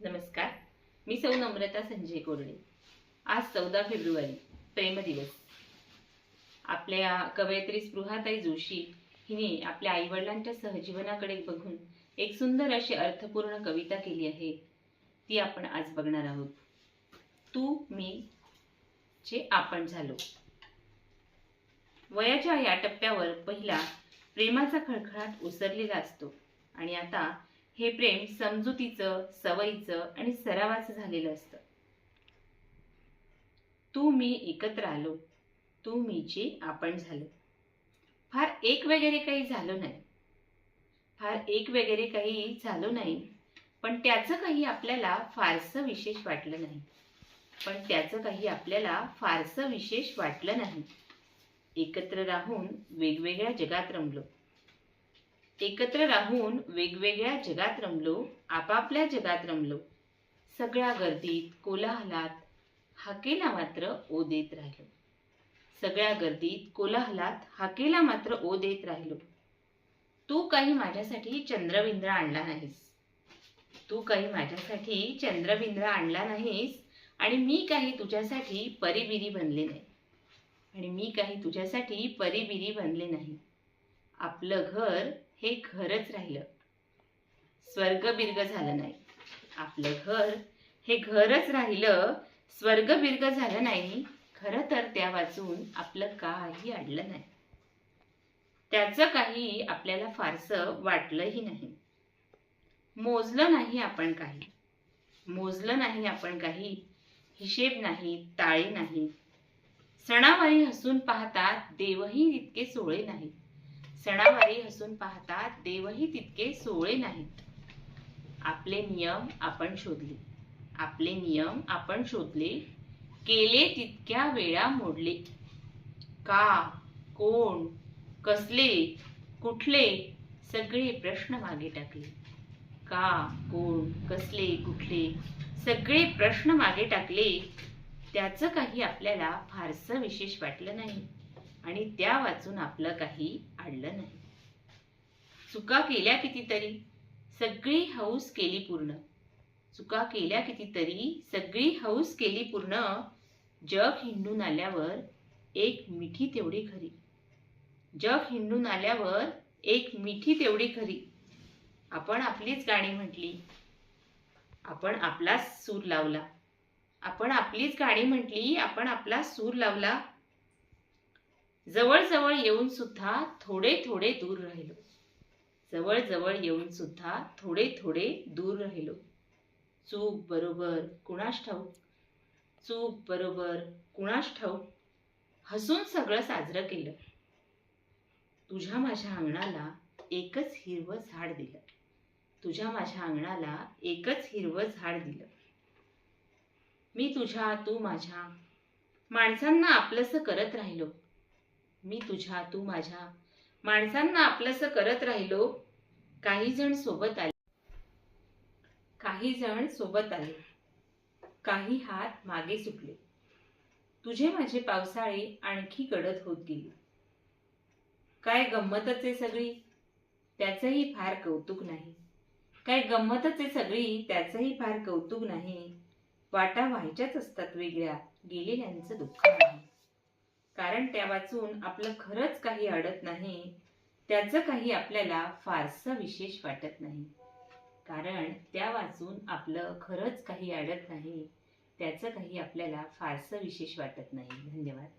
नमस्कार. मी सौ नम्रता संजय कोरडे. आज चौदा फेब्रुवारी प्रेम दिवस. आपल्या कवयित्री स्पृहाताई जोशी हिने आपल्या आईवडिलांच्या सहजीवनाकडे बघून एक सुंदर अशी अर्थपूर्ण कविता केली आहे. ती आपण आज बघणार आहोत. तू मी चे आपण झालो. वयाच्या या टप्प्यावर पहिला प्रेमाचा खळखळाट उसरलेला असतो आणि आता हे प्रेम समजुतीचं सवयीचं आणि सरावाचं झालेलं असतं. तू मी एकत्र आलो. तू मीची आपण झालो. फार एक वगैरे काही झालो नाही. फार एक वगैरे काही झालो नाही. पण त्याचं काही आपल्याला फारसं विशेष वाटलं नाही. पण त्याचं काही आपल्याला फारसं विशेष वाटलं नाही. एकत्र राहून वेगवेगळ्या जगात रमलो. एकत्र राहून वेगवेगळ्या जगात रमलो आपापल्या जगात रमलो. सगळ्या गर्दीत कोलाहलात हाकेला मात्र ओ देत राहिलो. सगळ्या गर्दीत कोलाहलात हाकेला मात्र ओ देत राहिलो. तू काही माझ्यासाठी चंद्रविंद्र आणला नाहीस. तू काही माझ्यासाठी चंद्रविंद्र आणला नाहीस आणि मी काही तुझ्यासाठी परिबिरी बनले नाही. आणि मी काही तुझ्यासाठी परिबिरी बनले नाही. आपलं घर हे घरच राहिलं. स्वर्गबिर्ग झालं नाही. आपलं घर हे घरच राहिलं. स्वर्गबिर्ग झालं नाही. खरं तर त्या वाचून आपलं काही अडलं नाही. त्याचं काही आपल्याला फारसं वाटलंही नाही. मोजलं नाही आपण काही. मोजलं नाही आपण काही. हिशेब नाही ताळी नाही. सणावारी हसून पाहता देवही इतके सोळे नाहीत. सणावारी हसून पाहतात देवही तितके सोळे नाहीत. आपले नियम आपण शोधले. आपले नियम आपण शोधले. केले तितक्या वेळा मोडले. का कोण कसले कुठले सगळे प्रश्न मागे टाकले. का कोण कसले कुठले सगळे प्रश्न मागे टाकले. त्याचं काही आपल्याला फारसं विशेष वाटलं नाही. आणि त्या वाचून आपलं काही अडलं नाही. चुका केल्या कितीतरी सगळी हौस केली पूर्ण. चुका केल्या कितीतरी सगळी हौस केली पूर्ण. जग हिंडून आल्यावर एक मिठी तेवढी खरी. जग हिंडून आल्यावर एक मिठी तेवढी खरी. आपण आपलीच गाणी म्हटली. आपण आपलाच सूर लावला. आपण आपलीच गाणी म्हटली आपण आपला सूर लावला. जवळजवळ येऊन सुद्धा थोडे थोडे दूर राहिलो. जवळ जवळ येऊन सुद्धा थोडे थोडे दूर राहिलो. चूक बरोबर कुणास ठाऊक? चूक बरोबर कुणास ठाऊक? हसून सगळं साजरं केलं. तुझ्या माझ्या अंगणाला एकच हिरवं झाड दिलं. तुझ्या माझ्या अंगणाला एकच हिरवं झाड दिलं. मी तुझ्या तू माझ्या माणसांना आपलंसं करत राहिलो. मी तुझ्या तू माझ्या. माणसांना आपलंसं करत राहिलो काही जण सोबत आले. काही जण सोबत आले. काही हात मागे सुटले. तुझे माझे पावसाळे आणखी गडद होत गेले. काय गंमतच आहे सगळी? त्याचंही फार कौतुक नाही. काय गंमतच आहे सगळी? त्याचंही फार कौतुक नाही. वाटा व्हायच्याच असतात वेगळ्या. गेलेल्यांचं दुःख नाही. कारण त्या वाचून आपलं खरंच काही अडत नाही त्याचं काही आपल्याला फारसं विशेष वाटत नाही. कारण त्या वाचून आपलं खरंच काही अडत नाही त्याचं काही आपल्याला फारसं विशेष वाटत नाही. धन्यवाद.